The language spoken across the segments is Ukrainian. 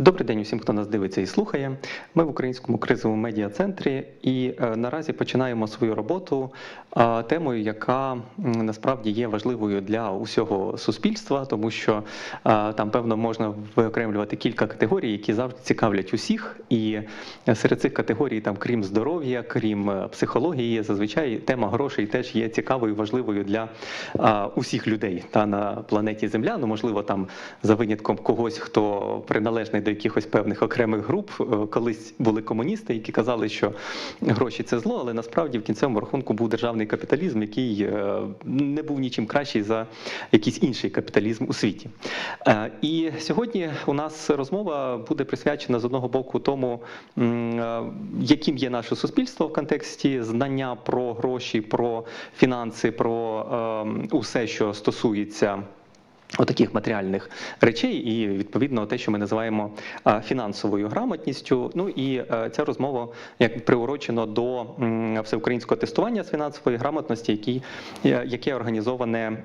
Добрий день усім, хто нас дивиться і слухає. Ми в українському кризовому медіа центрі і е, наразі починаємо свою роботу е, темою, яка насправді є важливою для усього суспільства, тому що е, там певно можна виокремлювати кілька категорій, які завжди цікавлять усіх. І серед цих категорій, там, крім здоров'я, крім психології, зазвичай тема грошей теж є цікавою, важливою для усіх людей та на планеті Земля. Ну можливо, там за винятком когось, хто приналежний до якихось певних окремих груп. Е, Колись були комуністи, які казали, що гроші це зло, але насправді в кінцевому рахунку був державний капіталізм, який е, не був нічим кращий за якийсь інший капіталізм у світі. Е, І сьогодні у нас розмова буде присвячена з одного боку тому, яким є наше суспільство в контексті знання про гроші, про фінанси, про е, усе, що стосується. Отаких матеріальних речей, і відповідно те, що ми називаємо фінансовою грамотністю. Ну і е, ця розмова як приурочено до всеукраїнського тестування з фінансової грамотності, які, е, яке організоване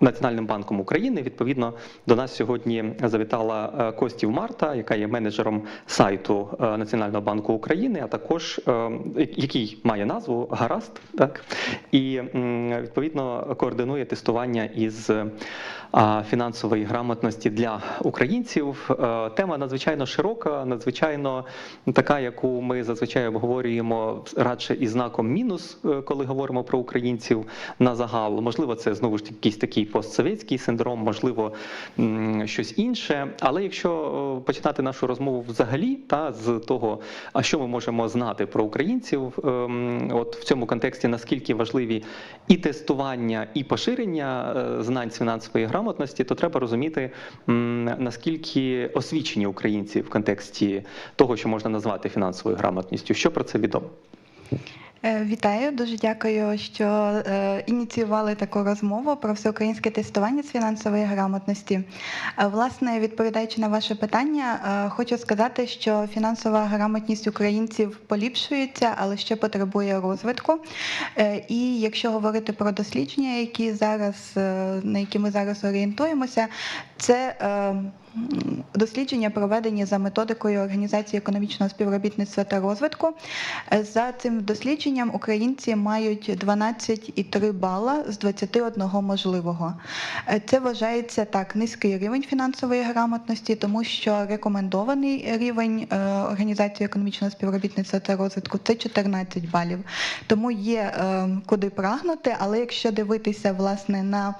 Національним банком України. Відповідно, до нас сьогодні завітала е, Костів Марта, яка є менеджером сайту е, Національного банку України, а також е, який має назву Гаразд, так і відповідно координує тестування із фінансової грамотності для українців. Е, Тема надзвичайно широка, надзвичайно така, яку ми зазвичай обговорюємо радше із знаком мінус, е, коли говоримо про українців на загал. Можливо, це знову ж якийсь такий постсовєтський синдром, можливо, щось інше. Але якщо е, починати нашу розмову взагалі, та з того, а що ми можемо знати про українців, ем, от в цьому контексті наскільки важливі і тестування, і поширення знань з фінансової грамотності, то треба розуміти, наскільки освічені українці в контексті того, що можна назвати фінансовою грамотністю. Що про це відомо? Е, Вітаю, дуже дякую, що е, ініціювали таку розмову про всеукраїнське тестування з фінансової грамотності. Е, Власне, відповідаючи на ваше питання, хочу сказати, що фінансова грамотність українців поліпшується, але ще потребує розвитку. І якщо говорити про дослідження, які зараз на які ми зараз орієнтуємося, це дослідження проведені за методикою Організації економічного співробітництва та розвитку. Е, За цим дослідженням українці мають 12,3 бала з 21 можливого. Е, Це вважається так низький рівень фінансової грамотності, тому що рекомендований рівень е, Організації економічного співробітництва та розвитку це 14 балів. Тому є куди прагнути, але якщо дивитися власне на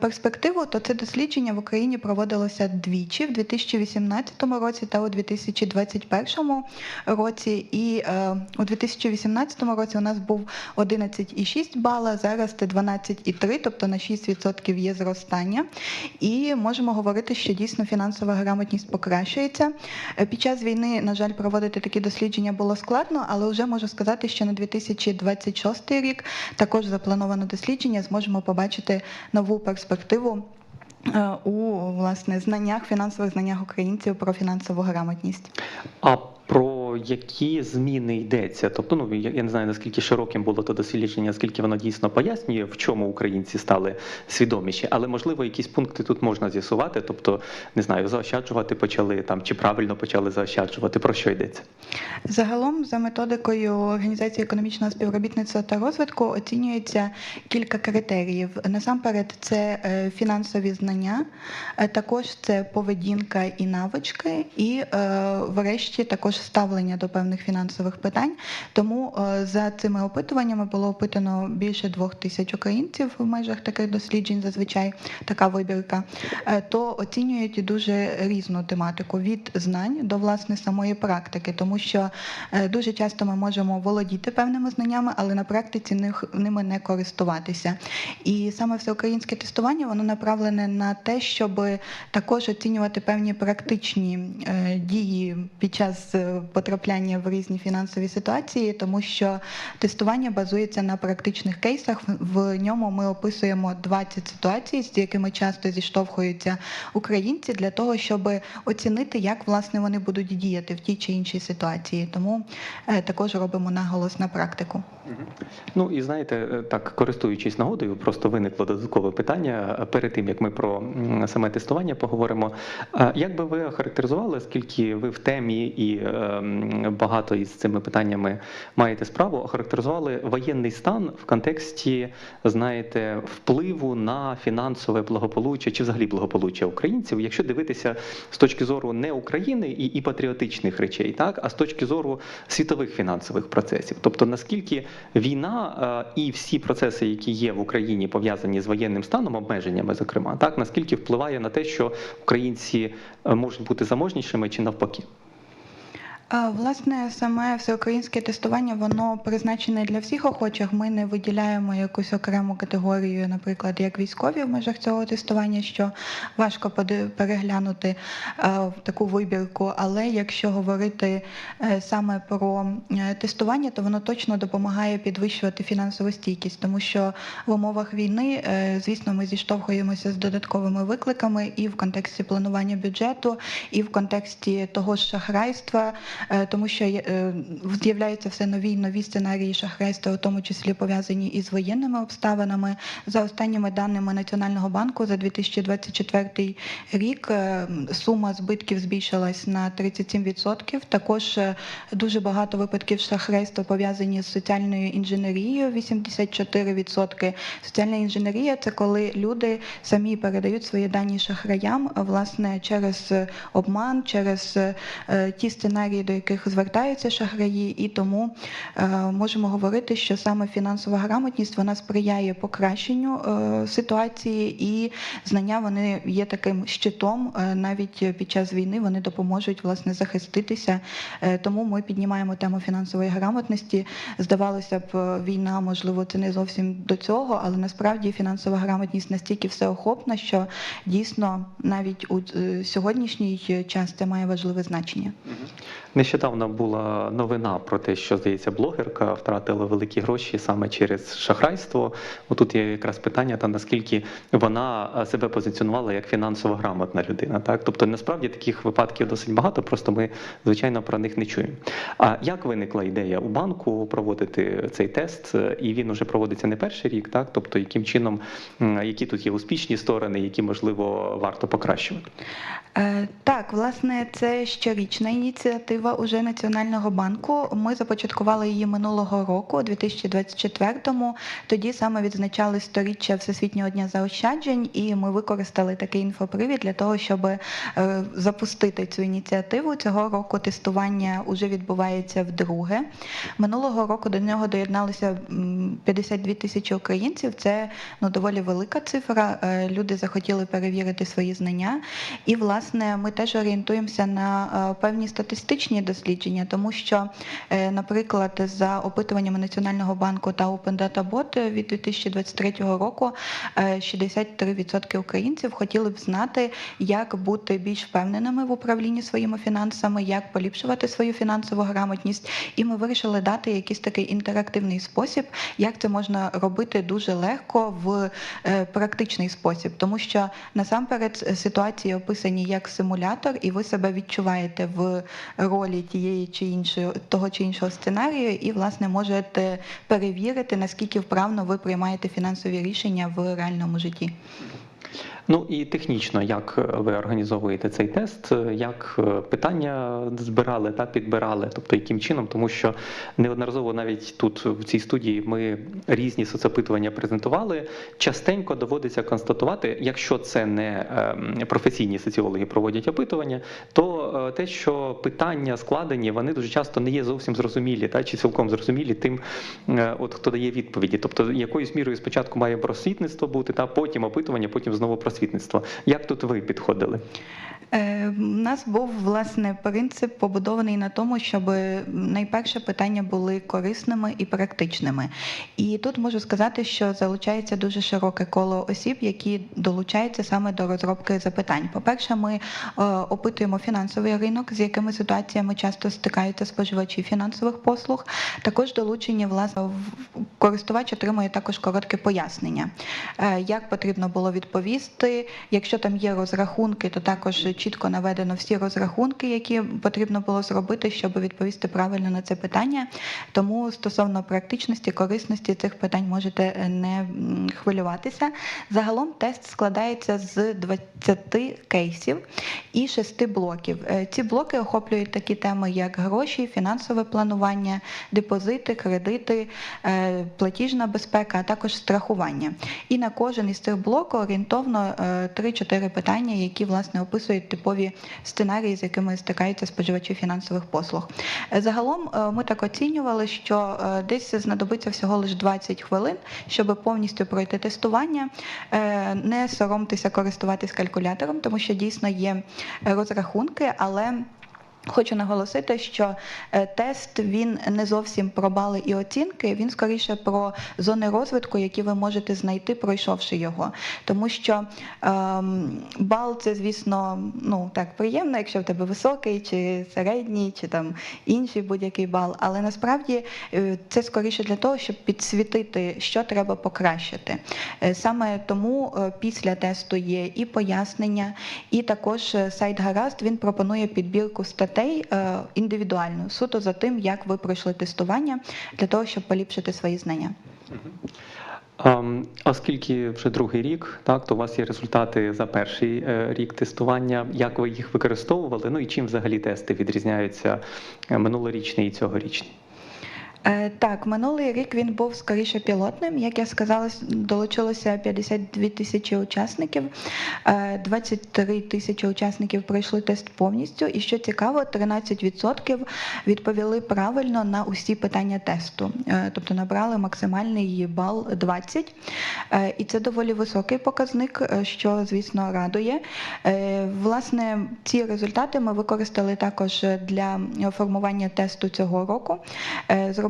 перспективу, то це дослідження в Україні проводилося двічі в 2018 році та у 2021 році. І е, у 2018 році у нас був 11,6 бала, зараз це 12,3, тобто на 6% є зростання. І можемо говорити, що дійсно фінансова грамотність покращується. Е, Під час війни, на жаль, проводити такі дослідження було складно, але вже можу сказати, що на 2026 рік також заплановано дослідження, зможемо побачити нову перспективу. Е, У власне знаннях, фінансових знаннях українців про фінансову грамотність. А про які зміни йдеться? Тобто, ну я не знаю наскільки широким було то дослідження, наскільки воно дійсно пояснює, в чому українці стали свідоміші, але можливо якісь пункти тут можна з'ясувати. Тобто, не знаю, заощаджувати почали там чи правильно почали заощаджувати. Про що йдеться? Загалом, за методикою Організації економічного співробітництва та розвитку, оцінюється кілька критеріїв. Насамперед, це е, фінансові знання, е, також це поведінка і навички, і е, врешті також ставлення до певних фінансових питань. Тому е, за цими опитуваннями було опитано більше двох тисяч українців в межах таких досліджень, зазвичай така вибірка, е, то оцінюють дуже різну тематику від знань до власне самої практики, тому що е, дуже часто ми можемо володіти певними знаннями, але на практиці ними не користуватися. І саме всеукраїнське тестування воно направлене на те, щоб також оцінювати певні практичні дії під час потрапляння в різні фінансові ситуації, тому що тестування базується на практичних кейсах. В- ньому ми описуємо 20 ситуацій, з якими часто зіштовхуються українці, для того, щоб оцінити, як власне вони будуть діяти в тій чи іншій ситуації. Тому е, також робимо наголос на практику. Ну і знаєте, е, так користуючись нагодою, просто виникло додаткове питання е, перед тим, як ми про саме тестування поговоримо. Як би ви охарактеризували, оскільки ви в темі і багато із цими питаннями маєте справу, охарактеризували воєнний стан в контексті, знаєте, впливу на фінансове благополуччя чи взагалі благополуччя українців, якщо дивитися з точки зору не України і, і патріотичних речей, так а з точки зору світових фінансових процесів. Тобто наскільки війна е, і всі процеси, які є в Україні, пов'язані з воєнним станом, обмеженнями, зокрема, так наскільки впливає на те, що українці е, можуть бути заможнішими чи навпаки? Власне, саме всеукраїнське тестування воно призначене для всіх охочих. Ми не виділяємо якусь окрему категорію, наприклад, як військові в межах цього тестування, що важко переглянути таку вибірку. Але якщо говорити е, саме про е, тестування, то воно точно допомагає підвищувати фінансову стійкість, тому що в умовах війни, е, звісно, ми зіштовхуємося з додатковими викликами і в контексті планування бюджету, і в контексті того ж шахрайства. Е, тому що е, з'являються все нові й нові сценарії шахрайства, у тому числі пов'язані із воєнними обставинами. За останніми даними Національного банку за 2024 рік е, сума збитків збільшилась на 37%. Також дуже багато випадків шахрайства пов'язані з соціальною інженерією 84%. Соціальна інженерія це коли люди самі передають свої дані шахраям, власне, через обман, через ті сценарії, до яких звертаються шахраї, і тому е, можемо говорити, що саме фінансова грамотність вона сприяє покращенню е, ситуації, і знання вони є таким щитом. е, Навіть під час війни вони допоможуть власне захиститися. Тому ми піднімаємо тему фінансової грамотності. Здавалося б, війна, можливо, це не зовсім до цього, але насправді фінансова грамотність настільки всеохопна, що дійсно навіть у сьогоднішній час це має важливе значення. Нещодавно була новина про те, що здається, блогерка втратила великі гроші саме через шахрайство. Отут є якраз питання, та наскільки вона е, себе позиціонувала як фінансово грамотна людина. Так, тобто насправді таких випадків досить багато, просто ми звичайно про них не чуємо. А як виникла ідея у банку проводити цей тест? Е, І він уже проводиться не перший рік, так тобто, яким чином, які тут є успішні сторони, які можливо варто покращувати. Е, Так, власне, це щорічна ініціатива уже Національного банку. Ми започаткували її минулого року, у 2024-му. Тоді саме відзначали сторіччя Всесвітнього дня заощаджень, і ми використали такий інфопривід для того, щоб е, запустити цю ініціативу. Цього року тестування вже відбувається вдруге. Минулого року до нього доєдналося 52 тисячі українців. Це ну доволі велика цифра. Е, Люди захотіли перевірити свої знання. І власне ми теж орієнтуємося на е, певні статистичні дослідження, тому що, е, наприклад, за опитуваннями Національного банку та Open Data Bot від 2023 року е, 63% українців хотіли б знати, як бути більш впевненими в управлінні своїми фінансами, як поліпшувати свою фінансову грамотність. І ми вирішили дати якийсь такий інтерактивний спосіб, як це можна робити дуже легко в е, практичний спосіб, тому що насамперед е, ситуації описані як симулятор, і ви себе відчуваєте в ролі тієї чи іншої того чи іншого сценарію, і власне можете перевірити наскільки вправно ви приймаєте фінансові рішення в реальному житті. Ну і технічно, як е, ви організовуєте цей тест, е, як е, питання збирали та підбирали, тобто яким чином, тому що неодноразово навіть тут в цій студії ми різні соцопитування презентували. Частенько доводиться констатувати, якщо це не ем, професійні соціологи проводять опитування, то те, що питання складені, вони дуже часто не є зовсім зрозумілі, та чи цілком зрозумілі тим, от хто дає відповіді. Тобто, якоюсь мірою спочатку має просвітництво бути, та потім опитування, потім знову просвітництво. Як тут ви підходили? Е, У нас був власне принцип побудований на тому, щоб найперше питання були корисними і практичними. І тут можу сказати, що залучається дуже широке коло осіб, які долучаються саме до розробки запитань. По-перше, ми е, опитуємо фінансовий ринок, з якими ситуаціями часто стикаються споживачі фінансових послуг. Також долучені власне користувач отримує також коротке пояснення, е, як потрібно було відповісти. Якщо там є розрахунки, то також чітко наведено всі розрахунки, які потрібно було зробити, щоб відповісти правильно на це питання. Тому стосовно практичності, корисності цих питань можете е, не хвилюватися. Загалом тест складається з 20 кейсів і 6 блоків. Е, Ці блоки охоплюють такі теми, як гроші, фінансове планування, депозити, кредити, е, платіжна безпека, а також страхування. І на кожен із цих блоків орієнтовно е, 3-4 питання, які власне описують типові сценарії, з якими стикаються споживачі фінансових послуг. Е, Загалом е, ми так оцінювали, що е, десь знадобиться всього лише 20 хвилин, щоб повністю пройти тестування. Не соромтеся користуватись калькулятором, тому що дійсно є розрахунки, але Хочу наголосити, що е, тест він не зовсім про бали і оцінки, він скоріше про зони розвитку, які ви можете знайти, пройшовши його. Тому що ем, бал це, звісно, ну так приємно, якщо в тебе високий, чи середній, чи там інший будь-який бал. Але насправді е, це скоріше для того, щоб підсвітити, що треба покращити. Е, Саме тому після тесту є і пояснення, і також сайт Гаразд він пропонує підбірку статей е, індивідуально, суто за тим, як ви пройшли тестування, для того, щоб поліпшити свої знання. Ем, Оскільки вже другий рік, так, то у вас є результати за перший е, рік тестування. Як ви їх використовували? Ну і чим взагалі тести відрізняються е, минулорічний і цьогорічний? Е, Так, минулий рік він був скоріше пілотним. Як я сказала, долучилося 52 тисячі учасників. Е, 23 тисячі учасників пройшли тест повністю. І що цікаво, 13% відповіли правильно на усі питання тесту, Е, тобто набрали максимальний бал 20. Е, І це доволі високий показник, е, що звісно радує. Е, Власне, ці результати ми використали також для формування тесту цього року.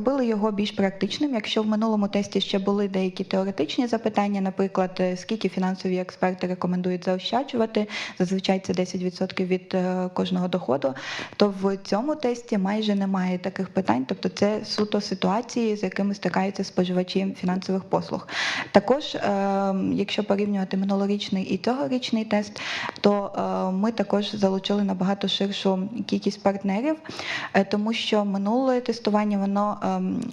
Зробили його більш практичним. Якщо в минулому тесті ще були деякі теоретичні запитання, наприклад, е, скільки фінансові експерти рекомендують заощаджувати, зазвичай це 10% від е, кожного доходу, то в цьому тесті майже немає таких питань, тобто це суто ситуації, з якими стикаються споживачі фінансових послуг. Також, е, якщо порівнювати минулорічний і цьогорічний тест, то ми також залучили набагато ширшу кількість партнерів, тому що минуле тестування воно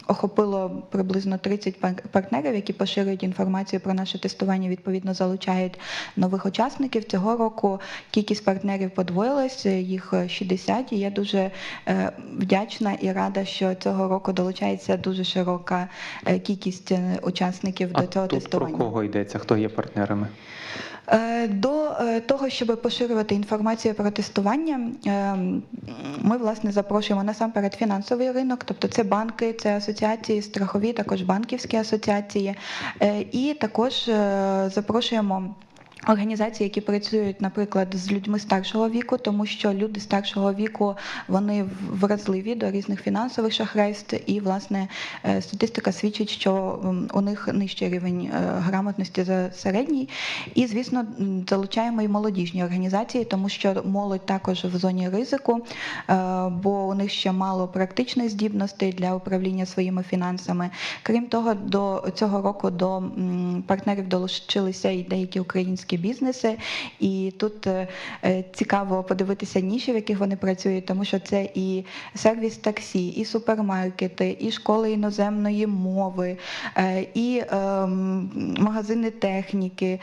охопило приблизно 30 партнерів, які поширюють інформацію про наше тестування, відповідно залучають нових учасників. Цього року кількість партнерів подвоїлась, їх е, 60, і я дуже е, вдячна і рада, що цього року долучається дуже широка е, кількість е, учасників А до цього тут про кого йдеться? Хто є партнерами? Е, До е, того, щоб поширювати інформацію про тестування, е, ми власне запрошуємо насамперед фінансовий ринок, тобто це банки, це асоціації, страхові, також банківські асоціації, і також запрошуємо. Організації, які працюють, наприклад, з людьми старшого віку, тому що люди старшого віку вони вразливі до різних фінансових шахрайств, і власне е, статистика свідчить, що у них нижчий рівень е, грамотності за середній. І, звісно, залучаємо і молодіжні організації, тому що молодь також в зоні ризику, е, бо у них ще мало практичних здібностей для управління своїми фінансами. Крім того, до цього року до партнерів долучилися і деякі українські бізнеси, і тут е, е, цікаво подивитися ніші, в яких вони працюють, тому що це і сервіс таксі, і супермаркети, і школи іноземної мови, е, і ем, магазини техніки.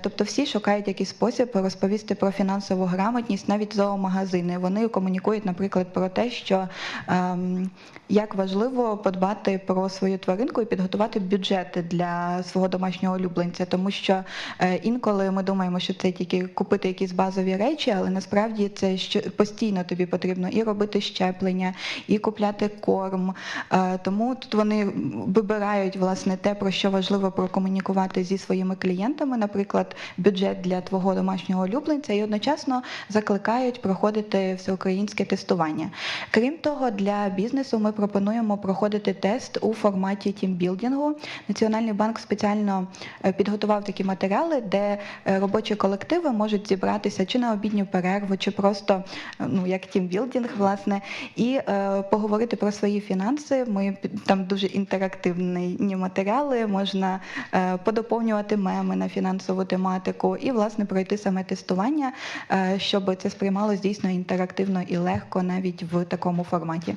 Тобто всі шукають якийсь спосіб розповісти про фінансову грамотність, навіть зоомагазини. Вони комунікують, наприклад, про те, що ем, як важливо подбати про свою тваринку і підготувати бюджети для свого домашнього улюбленця, тому що інколи інколи ми думаємо, що це тільки купити якісь базові речі, але насправді це постійно тобі потрібно і робити щеплення, і купляти корм. Е, Тому тут вони вибирають власне те, про що важливо прокомунікувати зі своїми клієнтами, наприклад, бюджет для твого домашнього улюбленця, і одночасно закликають проходити всеукраїнське тестування. Крім того, для бізнесу ми пропонуємо проходити тест у форматі тімбілдингу. Національний банк спеціально е, підготував такі матеріали, де робочі колективи можуть зібратися чи на обідню перерву, чи просто е, ну як тімбілдинг, власне, і е, поговорити про свої фінанси. Ми там дуже інтерактивні матеріали, можна е, подоповнювати меми на фінансову тематику і власне пройти саме тестування, е, щоб це сприймалось дійсно інтерактивно і легко навіть в такому форматі.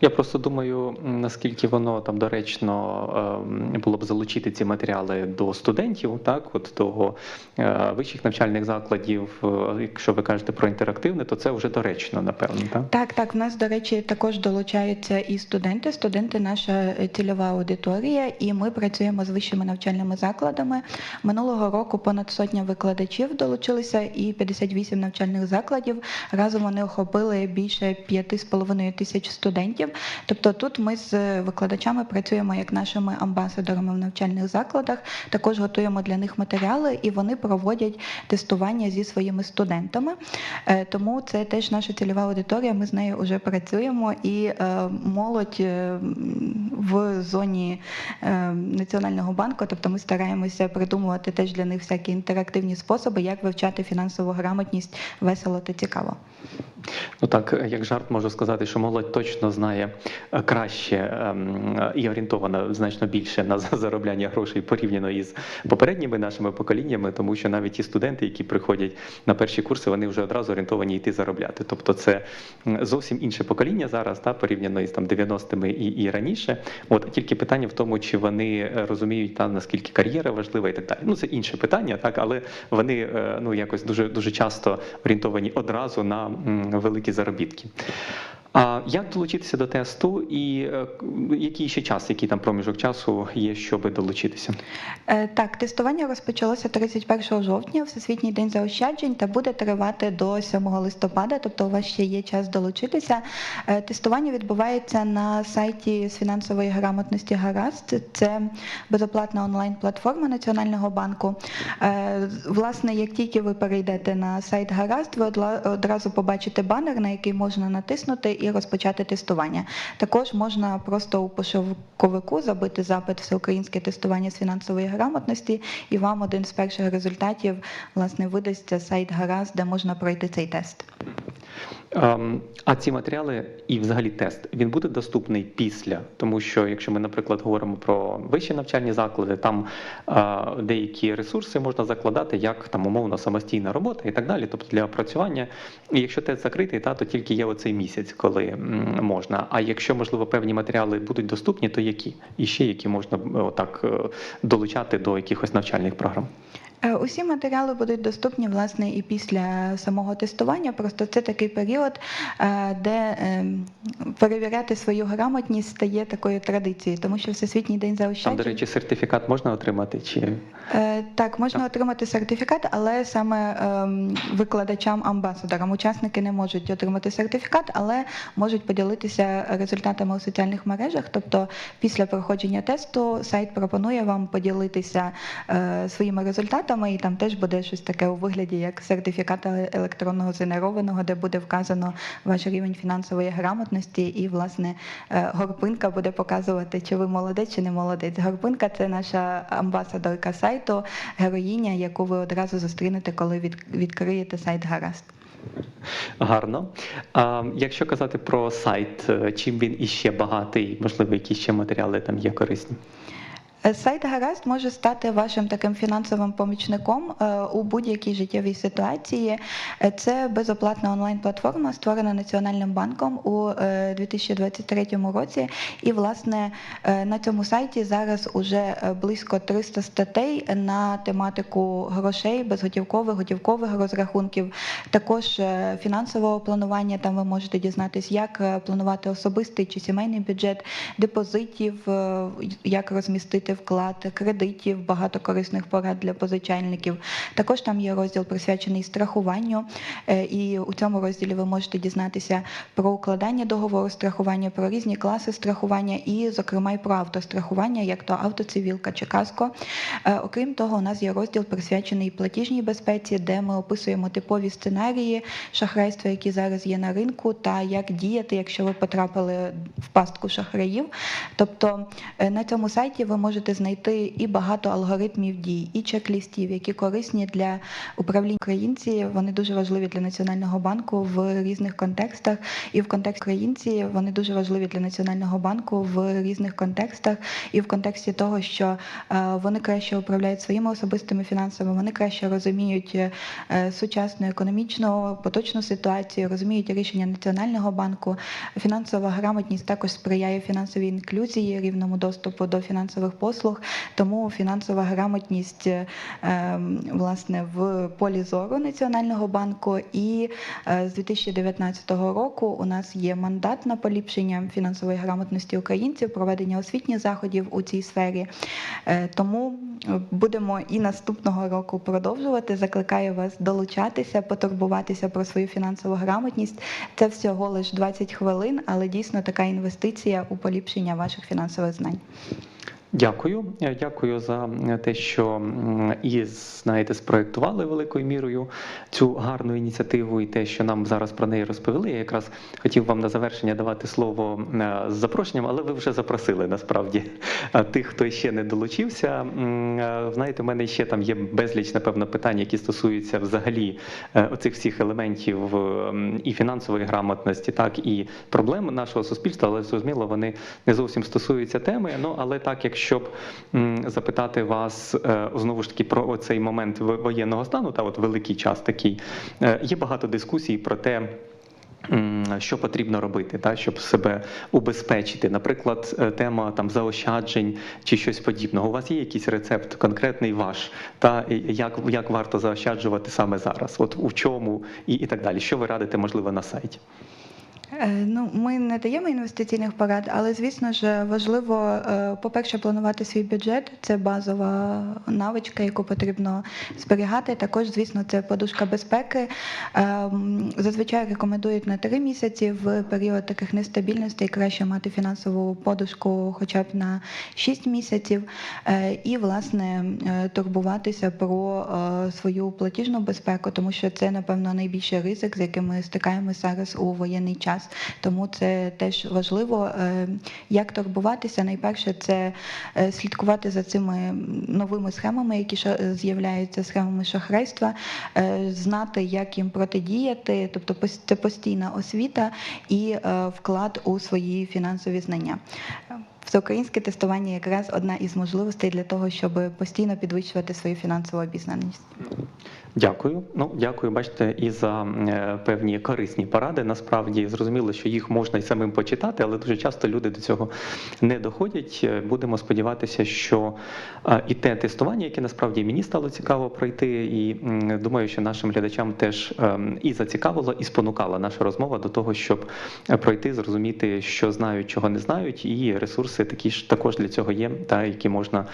Я просто думаю, наскільки воно там доречно ем, було б залучити ці матеріали до студентів, так, от е, вищих навчальних закладів. Е, Якщо ви кажете про інтерактивне, то це вже доречно, напевно, так? Так, так, в нас, до речі, також долучаються і студенти. Студенти наша е, цільова аудиторія, і ми працюємо з вищими навчальними закладами. Минулого року понад сотня викладачів долучилися і 58 навчальних закладів. Разом вони охопили більше 5,5 тисяч студентів. Тобто тут ми з викладачами працюємо як нашими амбасадорами в навчальних закладах. Також готуємо для них матеріали, і вони проводять тестування зі своїми студентами. Е, Тому це теж наша цільова аудиторія. Ми з нею вже працюємо, і е, молодь е, в зоні Національного банку. Тобто ми стараємося придумувати теж для них всякі інтерактивні способи, як вивчати фінансову грамотність весело та цікаво. Ну так, як жарт можу сказати, що молодь точно знає краще ем, і орієнтована значно більше на заробляння грошей порівняно із попередніми нашими поколіннями, тому що навіть ті студенти, які приходять на перші курси, вони вже одразу орієнтовані йти заробляти. Тобто це зовсім інше покоління зараз, та порівняно із там 90-ми і, і раніше. От тільки питання в тому, чи вони е, розуміють та наскільки кар'єра важлива і так далі. Ну це інше питання, так, але вони е, ну якось дуже дуже часто орієнтовані одразу на великі заробітки. А як долучитися до тесту, і е, який ще час, який там проміжок часу є, щоб долучитися? Е, Так, тестування розпочалося 31 жовтня, Всесвітній день заощаджень, та буде тривати до 7 листопада, тобто у вас ще є час долучитися. Е, Тестування відбувається на сайті з фінансової грамотності Гаразд. Це безоплатна онлайн-платформа Національного банку. Власне, як тільки ви перейдете на сайт Гаразд, ви одразу побачите банер, на який можна натиснути і розпочати тестування. Також можна просто у пошуковику забити запит всеукраїнське тестування з фінансової грамотності, і вам один з перших результатів власне видасться сайт Гаразд, де можна пройти цей тест. Ем, А ці матеріали і взагалі тест він буде доступний після, тому що якщо ми, наприклад, говоримо про вищі навчальні заклади, там е, деякі ресурси можна закладати як там умовно самостійна робота і так далі, тобто для опрацювання. І якщо тест закритий, та то тільки є оцей місяць, коли можна. А якщо можливо певні матеріали будуть доступні, то які? І ще які можна е, отак е, долучати до якихось навчальних програм? Е, Усі матеріали будуть доступні власне і після самого тестування. Просто це такий період, е, де ем, перевіряти свою грамотність стає такою традицією, тому що Всесвітній день Там, заощаджень. до речі, сертифікат можна отримати чи Е, Так, можна отримати сертифікат, але саме ем, викладачам амбасадорам учасники не можуть отримати сертифікат, але можуть поділитися результатами у соціальних мережах. Тобто, після проходження тесту сайт пропонує вам поділитися е, своїми результатами, і там теж буде щось таке у вигляді як сертифікат електронного згенерованого, де буде вказано ваш рівень фінансової грамотності, і власне е, горпинка буде показувати, чи ви молодець, чи не молодець. Горпинка це наша амбасадорка сайту, героїня, яку ви одразу зустрінете, коли від, відкриєте сайт Гаразд. Гарно. А якщо казати про сайт, е, чим він іще багатий, можливо, які ще матеріали там є корисні? Е, Сайт Гаразд може стати вашим таким фінансовим помічником е, у будь-якій життєвій ситуації. Е, Це безоплатна онлайн-платформа, створена Національним банком у е, 2023 році. І, власне, на цьому сайті зараз уже близько 300 статей на тематику грошей, безготівкових, готівкових розрахунків, також фінансового планування. Там ви можете дізнатись, як планувати особистий чи сімейний бюджет, депозитів, як розмістити вклад, кредитів, багато корисних порад для позичальників. Також там є розділ присвячений страхуванню, е, і у цьому розділі ви можете дізнатися про укладання договору страхування, про різні класи страхування і, зокрема, і про автострахування, як то автоцивілка чи каско. Е, Окрім того, у нас є розділ присвячений платіжній безпеці, де ми описуємо типові сценарії шахрайства, які зараз є на ринку, та як діяти, якщо ви потрапили в пастку шахраїв. Тобто е, на цьому сайті ви можете знайти і багато алгоритмів дій, і чек-лістів, які корисні для управління українці. Вони дуже важливі для національного банку в різних контекстах. І в контексті українці вони дуже важливі для національного банку в різних контекстах, і в контексті того, що е, вони краще управляють своїми особистими фінансами, вони краще розуміють е, сучасну економічну поточну ситуацію, розуміють рішення національного банку. Фінансова грамотність також сприяє фінансовій інклюзії, рівному доступу до фінансових послуг. Тому фінансова грамотність е, ем, власне в полі зору Національного банку. І е, з 2019 року у нас є мандат на поліпшення фінансової грамотності українців, проведення освітніх заходів у цій сфері. Е, Тому будемо і наступного року продовжувати. Закликаю вас долучатися, потурбуватися про свою фінансову грамотність. Це всього лише 20 хвилин, але дійсно така інвестиція у поліпшення ваших фінансових знань. Дякую. Е, Дякую за те, що і знаєте, спроектували великою мірою цю гарну ініціативу, і те, що нам зараз про неї розповіли. Я якраз хотів вам на завершення давати слово е, з запрошенням, але ви вже запросили насправді е, тих, хто ще не долучився. Е, Знаєте, у мене ще там є безліч, напевно, питань, які стосуються взагалі е, оцих всіх елементів і фінансової грамотності, так і проблем нашого суспільства, але зрозуміло, вони не зовсім стосуються теми. Ну але так, якщо б м, запитати вас е, знову ж таки про цей момент воєнного стану, та от великий час такий, е, є багато дискусій про те. Що потрібно робити, та, щоб себе убезпечити? Наприклад, е, тема там заощаджень чи щось подібного. У вас є якийсь рецепт конкретний ваш, та як, як варто заощаджувати саме зараз? От у чому і, і так далі. Що ви радите, можливо, на сайті? Е, Ну, ми не даємо інвестиційних порад, але звісно ж важливо, е, по-перше, планувати свій бюджет. Це базова навичка, яку потрібно зберігати. Також, звісно, це подушка безпеки. Ем, Зазвичай рекомендують на три місяці в період таких нестабільностей краще мати фінансову подушку хоча б на 6 місяців, Е, і власне турбуватися про свою платіжну безпеку, тому що це напевно найбільший ризик, з яким ми стикаємося зараз у воєнний час. Тому це теж важливо. Е, Як турбуватися? Найперше, це е, слідкувати за цими новими схемами, які з'являються схемами шахрайства, е, знати, як їм протидіяти, тобто це постійна освіта і е, вклад у свої фінансові знання. Всеукраїнське тестування якраз одна із можливостей для того, щоб постійно підвищувати свою фінансову обізнаність. Дякую. Ну, дякую, бачите, і за е, певні корисні поради. Насправді зрозуміло, що їх можна й самим почитати, але дуже часто люди до цього не доходять. Е, Будемо сподіватися, що і те тестування, яке насправді мені стало цікаво пройти, і думаю, що нашим глядачам теж ем, і зацікавило, і спонукала наша розмова до того, щоб е, пройти, зрозуміти, що знають, чого не знають, і ресурси такі ж також для цього є, та які можна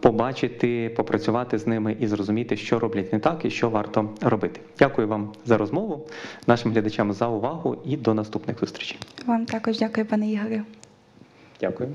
побачити, попрацювати з ними і зрозуміти, що роблять не так і що варто робити. Дякую вам за розмову, нашим глядачам за увагу і до наступних зустрічей. Вам також дякую, пане Ігорю. Дякую.